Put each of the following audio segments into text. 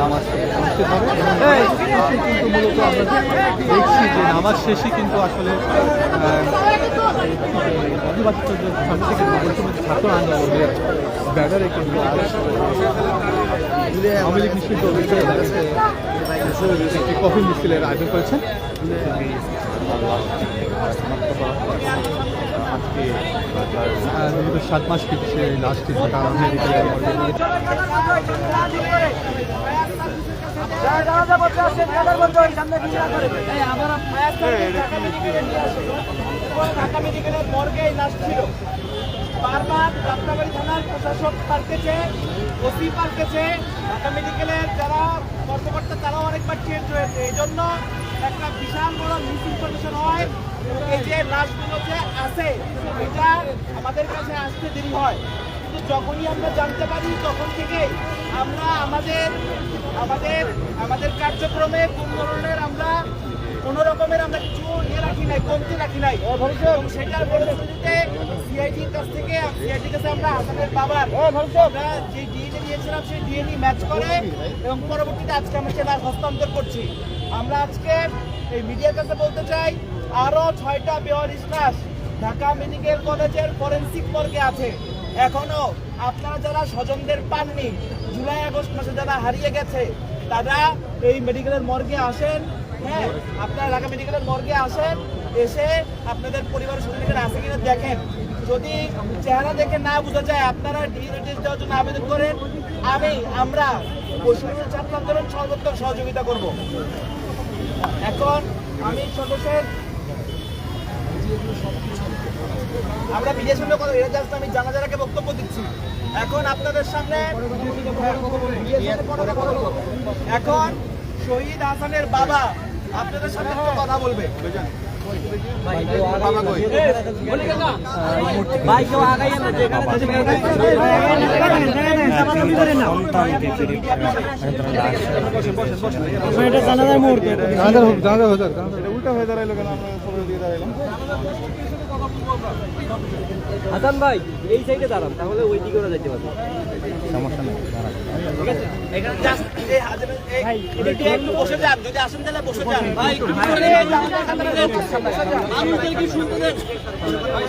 নামাজ অনুষ্ঠিত হবে। কিন্তু মূলত আমরা দেখছি যে নামাজ শেষে কিন্তু আসলে অধিবাসিত যে সাংস্কৃতিক বৈষম্য ছাত্র আন্দোলনের ব্যানারে কিন্তু আওয়ামী লীগ নিষিদ্ধ একটি কফি মিছিলের আয়োজন করেছেন। আজকে আহ, সাত মাস কিন্তু সে লাস্টটি ঢাকা ঢাকা মেডিকেলের মর্গে লাশ ছিল বারবার যাত্রাবাড়ি থানার প্রশাসক পাল্টেছে ওসি পাল্টেছে ঢাকা মেডিকেলের যারা কর্মকর্তা তারাও অনেকবার চেঞ্জ হয়েছে এই জন্য একটা বিশাল বড় মিস ইনফরমেশন হয়। এই যে লাশগুলো যে আছে এটা আমাদের কাছে আসতে দেরি হয়। কিন্তু যখনই আমরা জানতে পারি তখন থেকে আমরা আমাদের আমাদের আমাদের কার্যক্রমে কোন ধরনের আমরা কোনো রকমের আমরা কিছু ইয়ে রাখি নাই কমতে রাখি নাই। এবং সেটার পরিস্থিতিতে সিআইডির কাছ থেকে সিআইডির কাছে আমরা হাসানের বাবার আমরা যে ডিএনএ দিয়েছিলাম সেই ডিএনএ ম্যাচ করে এবং পরবর্তীতে আজকে আমরা সেটা হস্তান্তর করছি। আমরা আজকে এই মিডিয়ার কাছে বলতে চাই আরও ছয়টা বেওয়ারিশ লাশ ঢাকা মেডিকেল কলেজের ফরেন্সিক মর্গে আছে। এখনও আপনারা যারা স্বজনদের পাননি, জুলাই আগস্ট মাসে যারা হারিয়ে গেছে, তারা এই মেডিকেলের মর্গে আসেন। হ্যাঁ আপনারা ঢাকা মেডিকেলের মর্গে আসেন, এসে আপনাদের পরিবারের সদস্যদের আছে কিনা দেখেন। যদি চেহারা দেখে না বোঝা যায়, আপনারা টেস্ট দেওয়ার জন্য আবেদন করেন। আমি, আমরা পশ্চিমবঙ্গ ছাত্র আন্দোলন সর্বোত্তম সহযোগিতা করব। এখন আমি সদস্যের আমরা বিদেশ কথা এটা জাস্ট আমি জানাজারাকে বক্তব্য দিচ্ছি এখন আপনাদের সামনে। এখন শহীদ হাসানের বাবা আপনাদের সামনে কথা বলবে জানাজার হোক জানাজার হয়ে দাঁড়াইলো কেন? আমরা দিয়ে দাঁড়াইলাম। হাসান ভাই এই সাইডে দাঁড়ান তাহলে ওই দিকে ওরা যেতে পারবে। সমস্যা নেই এখানে just এই হাজারে- এই- এদিকে একটু বসে যান যদি আসেন তাহলে বসে যান। ভাই একটু আমাদেরকে শুনতে দেন।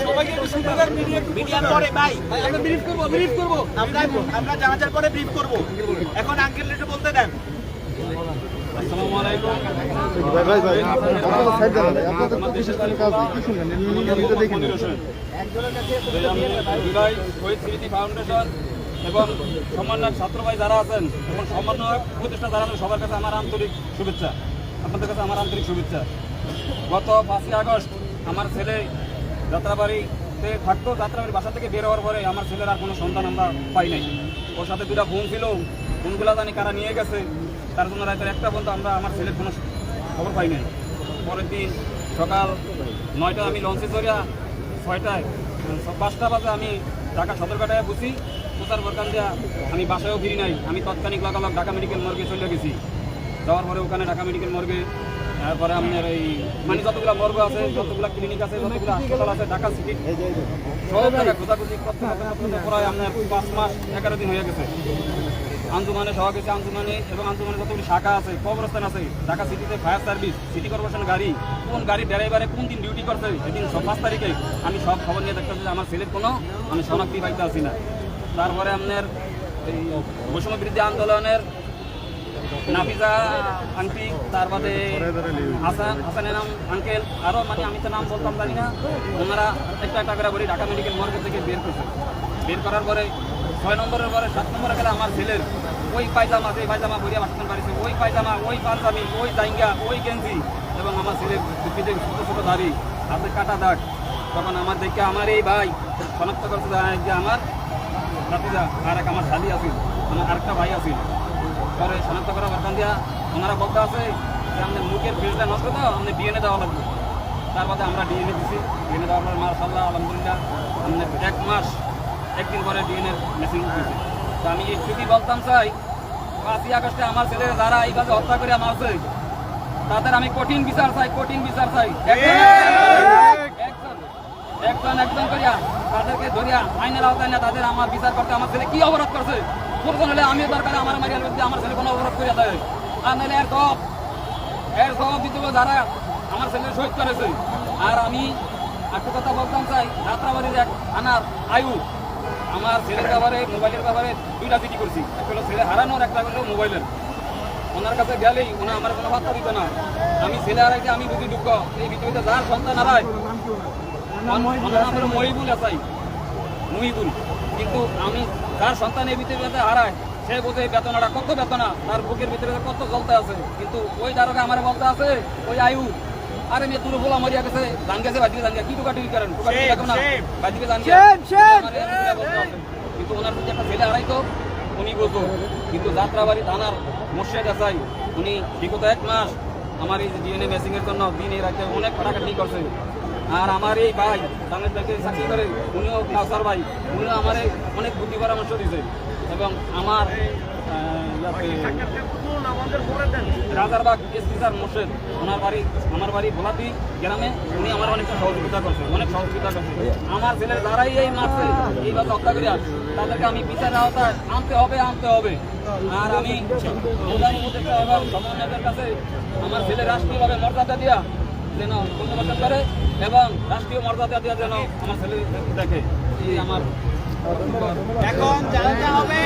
সবাইকে একটু শুনতে দেন মিডিয়া পরে ভাই। আমরা ব্রিফ করব ব্রিফ করব। আমরা আমরা জানাজার পরে ব্রিফ করব। এখন আঙ্কেল একটু বলতে দেন। ফাউন্ডেশন এবং সমন্বয়ক ছাত্র ভাই যারা আছেন এবং সমন্বয়ক প্রতিষ্ঠা যারা আছেন সবার কাছে আমার আন্তরিক শুভেচ্ছা। আপনাদের কাছে আমার আন্তরিক শুভেচ্ছা। গত পাঁচই আগস্ট আমার ছেলে যাত্রাবাড়িতে থাকতো যাত্রাবাড়ি বাসা থেকে বের হওয়ার পরে আমার ছেলের আর কোনো সন্তান আমরা পাই নাই। ওর সাথে দুটা বোন ছিল বোনগুলা জানি কারা নিয়ে গেছে। তার জন্য রাতের একটা পর্যন্ত আমরা আমার ছেলের কোনো খবর পাই নাই। পরের দিন সকাল নয়টা আমি লঞ্চে ধরিয়া ছয়টায় পাঁচটা বাজে আমি ঢাকা সদরঘাটায় বুঝি প্রচার বরকান দিয়া আমি বাসায়ও ফিরি নাই, আমি তৎক্ষণিক লাগালাম ঢাকা মেডিকেল মর্গে চলে গেছি। যাওয়ার পরে ওখানে ঢাকা মেডিকেল মর্গে, তারপরে আপনার এই মানে যতগুলো মর্গ আছে, যতগুলো ক্লিনিক আছে, যতগুলো হাসপাতাল আছে, ঢাকা সিটি সব জায়গায় খোঁজাখুঁজি প্রায় আপনার পাঁচ মাস, এগারো দিন হয়ে গেছে। আঞ্জুমানে সহ গেছে আঞ্জুমানে এবং আঞ্জুমানে যতগুলি শাখা আছে, কবরস্থান আছে, ঢাকা সিটিতে ফায়ার সার্ভিস সিটি কর্পোরেশন গাড়ি, কোন গাড়ি ড্রাইভারে কোন দিন ডিউটি করছে, সেদিন পাঁচ তারিখে আমি সব খবর নিয়ে দেখতেছি যে আমার ছেলের কোনো আমি শনাক্তি পাইতে আসি না। তারপরে আপনার এই বৈষম্য বিরোধী আন্দোলনের নাফিজা আন্টি তারপরে হাসান, হাসানের নাম আঙ্কেল আরও মানে আমি তো নাম বলতাম জানি না, ওনারা একটা একটা করে ঢাকা মেডিকেল মর্গে থেকে বের করছে। বের করার পরে ছয় নম্বরের পরে সাত নম্বরে গেলে আমার ছেলের। ওই পায়জামা যে পায়জামা বইয়া বাসন বাড়িছে, ওই পায়জামা, ওই পাঞ্জাবি, ওই জাইঙ্গা, ওই গেঞ্জি এবং আমার ছেলের পিঠে ছোটো ছোটো দাড়ি, হাতে কাটা দাগ। তখন আমার দেখে আমার এই ভাই শনাক্ত করছে যে আমার রাতিজা আর এক আমার শালি আছিল, আমার আরেকটা ভাই আছিল। পরে শনাক্ত করা বারকান দিয়া ওনারা বলতে আছে যে আমাদের মুখের ফিজটা নষ্ট তো আমাদের ডিএনএ দেওয়া লাগবে। তার বাদে আমরা ডিএনএ দিছি, ডিএনএ দেওয়ার পরে মার্শাল্লাহ আলহামদুলিল্লাহ আমাদের এক মাস একদিন পরে ডিএনএ মেশিন উঠেছে তো আমি একটুকি বলতাম চাই পাঁচই আগস্টে আমার ছেলে যারা এইভাবে হত্যা করে মারছে তাদের আমি কঠিন বিচার চাই কঠিন বিচার চাই। একজন- একজন করিয়া তাদেরকে ধরিয়া আইনের আওতায় না তাদের আমার বিচার করতে আমার ছেলে কি অবরোধ করছে? প্রয়োজন হলে আমি দরকার আমার মারিয়ার মধ্যে আমার ছেলে কোনো অবরোধ করিয়া দেয়। আর নাহলে এর জবাব এর জবাব দিতে যারা আমার ছেলে শহীদ করেছে। আর আমি একটা কথা বলতাম চাই যাত্রাবাড়ির এক থানার আয়ু আমার ছেলের ব্যাপারে মোবাইলের ব্যাপারে দুইটা চিঠি করছি। একটা হলো ছেলে হারানোর একটা হলো মোবাইলের। ওনার কাছে গেলেই ওনা আমার কোনো বার্তা দিত না। আমি ছেলে হারাইতে আমি বুঝি দুঃখ। এই পৃথিবীতে যার সন্তান হারায় ওনার নাম হলো মহিবুল আসাই মহিবুল। কিন্তু আমি যার সন্তান এই পৃথিবীতে হারায় সে বোঝে বেতনাটা কত বেতনা তার বুকের ভিতরে কত চলতে আছে। কিন্তু ওই দারোগা আমার বলতে আছে ওই আয়ু আরে মেয়ে তুলো বলা মরিয়া গেছে জান গেছে বাজিকে জান কি টুকা টুকি করেন টুকা টুকি না বাজিকে জান কিন্তু ওনার প্রতি একটা ছেলে হারাইতো উনি বলতো কিন্তু যাত্রাবাড়ি থানার মোর্শেদ আসাই উনি বিগত এক মাস আমার এই ডিএনএ মেসিং এর জন্য দিন এই রাতে অনেক খাটাখাটি করছে। আর আমার এই ভাই বাংলাদেশ ব্যাংকে চাকরি করে উনিও কাউসার ভাই উনিও আমার অনেক বুদ্ধি পরামর্শ দিয়েছে এবং আমার রাজারবাগ এসপি স্যার মোর্শেদ, ওনার বাড়ি, আমার বাড়ি ভোলাতি গ্রামে, উনি আমার অনেক সহযোগিতা করছে অনেক সহযোগিতা করছে আমার ছেলের দ্বারাই এই মারছে এইভাবে হত্যা করিয়া, তাদেরকে আমি বিচারের আওতায় আনতে হবে আনতে হবে। আর আমি এবং কাছে আমার ছেলে রাষ্ট্রীয়ভাবে মর্যাদা দেওয়া যেন পুনর্বাসন করে, এবং রাষ্ট্রীয় মর্যাদা দেওয়া যেন আমার ছেলে দেখে, এই আমার এখন জানতে হবে।